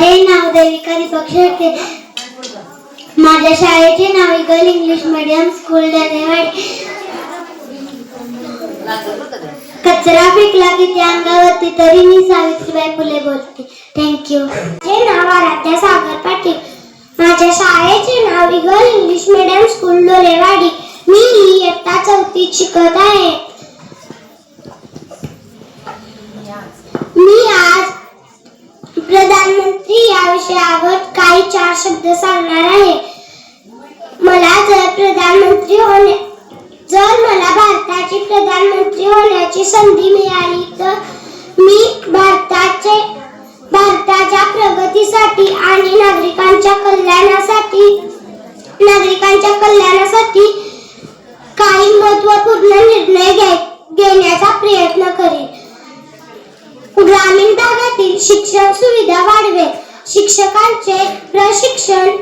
माझे नाव देविकारी पक्षाचे माझ्या शाळेचे नाव eagle English medium school Darewadi कचरा फेकला की त्या अंगावरती तरी मी सावित्रीबाई फुले बोलते. थँक्यू माझे नाव आराध्या सागर पाटील. माझ्या शाळेचे नाव eagle English medium school Dorewadi मी इयत्ता चौथीत शिकत आहे. मी आज प्रधानमंत्री या विषयावर काही चार शब्द सांगणार आहे. मला जर प्रधानमंत्री होणे जर मला भारताची प्रधानमंत्री होण्याची संधी मिळाली तर मी भारताचे भारताच्या प्रगतीसाठी आणि नागरिकांच्या कल्याणासाठी नागरिकांच्या कल्याणासाठी काही महत्त्वपूर्ण निर्णय घ्याय- शिक्षण सुविधा वाढवेल शिक्षकांचे प्रशिक्षण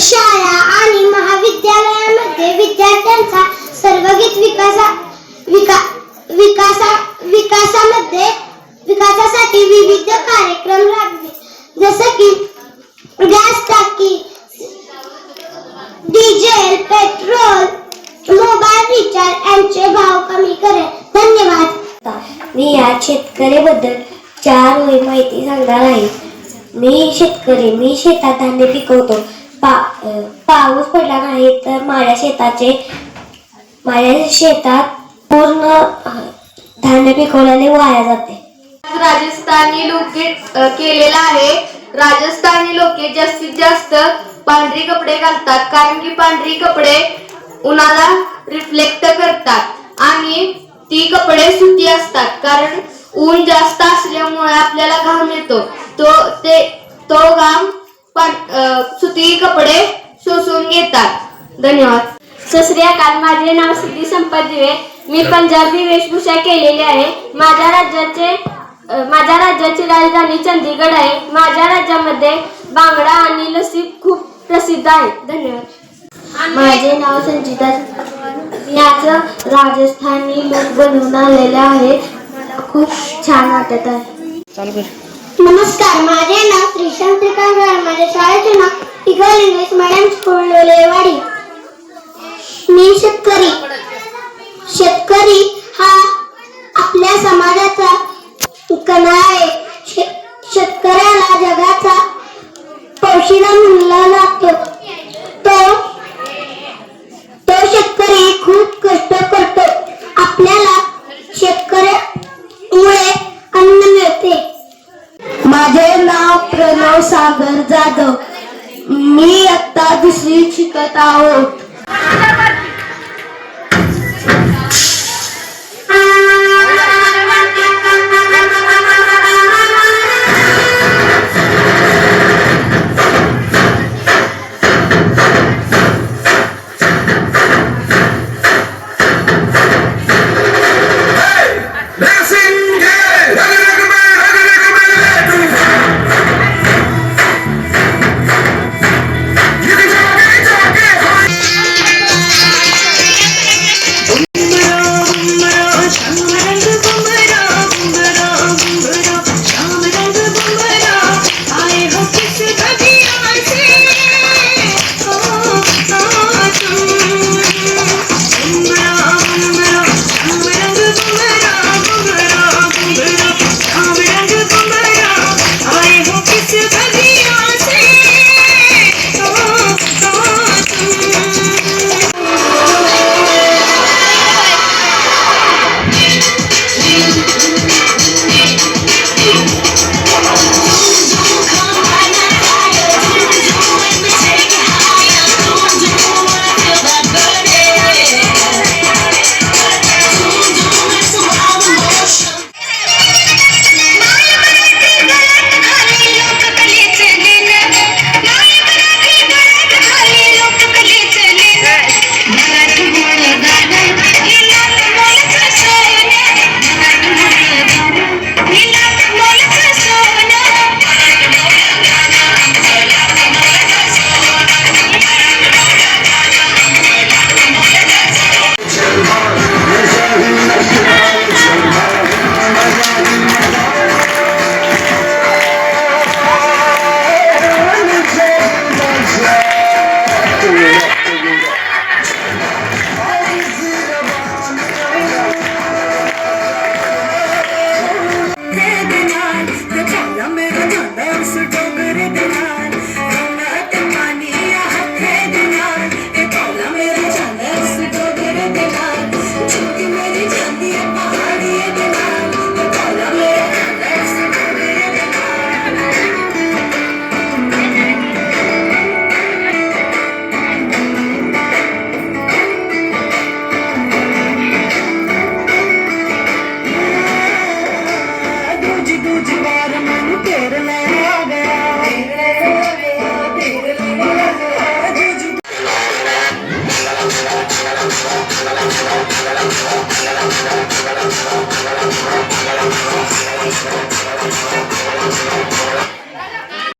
शाळा आणि महाविद्यालयामध्ये विद्यार्थ्यांचा सर्वगीत विकासा विका विकासा विकासामध्ये विकासासाठी विविध कार्यक्रम राबवे. जसं की गॅस टाकी डिझेल पेट्रोल मोबाईल रिचार्ज यांचे भाव कमी करेल. धन्यवाद. मी या शेतकऱ्याबद्दल चार ओळी माहिती सांगणार आहे. मी शेतकरी मी शेतात धान्य पिकवतो. पा पाऊस पडला नाही तर माझ्या शेताचे माझ्या शेतात पूर्ण धान्य पिकवल्याने वाया जाते. राजस्थानी लोके केलेला आहे. राजस्थानी लोके जास्तीत जास्त पांढरी कपडे घालतात. कारण की पांढरी कपडे उन्हाला रिफ्लेक्ट करतात. आणि ती कपडे सुती असतात. कारण ऊन जास्त असल्यामुळे आपल्याला घाम येतो. तो ते तो घाम सुती कपडे शोषून घेतात. धन्यवाद. अकाल माझे नाव सिद्धी संपत दिवे मी पंजाबी वेशभूषा केलेली आहे. माझ्या राज्याचे माझ्या राज्याची राजधानी चंदीगड आहे. माझ्या राज्यामध्ये बांगडा आणि लस्सी खूप प्रसिद्ध आहे. धन्यवाद. माझे नाव संचिता. आज राजस्थानी लोक बनवून आलेले आहे खूप छान वाटत आहे. नमस्कार माझे नाव श्रीशांत त्रिकांगड माझ्या शाळेचे नाव eagle English medium school Lolewadi. मी शेतकरी. शेतकरी हा आपल्या समाजाचा कणा आहे शे- शेतकऱ्याला जगाचा पौशिला म्हणला जातो तो तो शेतकरी खूप कष्ट करतो आपल्याला शेतकऱ्यामुळे अन्न मिळते माझे नाव प्रणव सागर जाधव. मी आता दुसरी शिकत आहोत.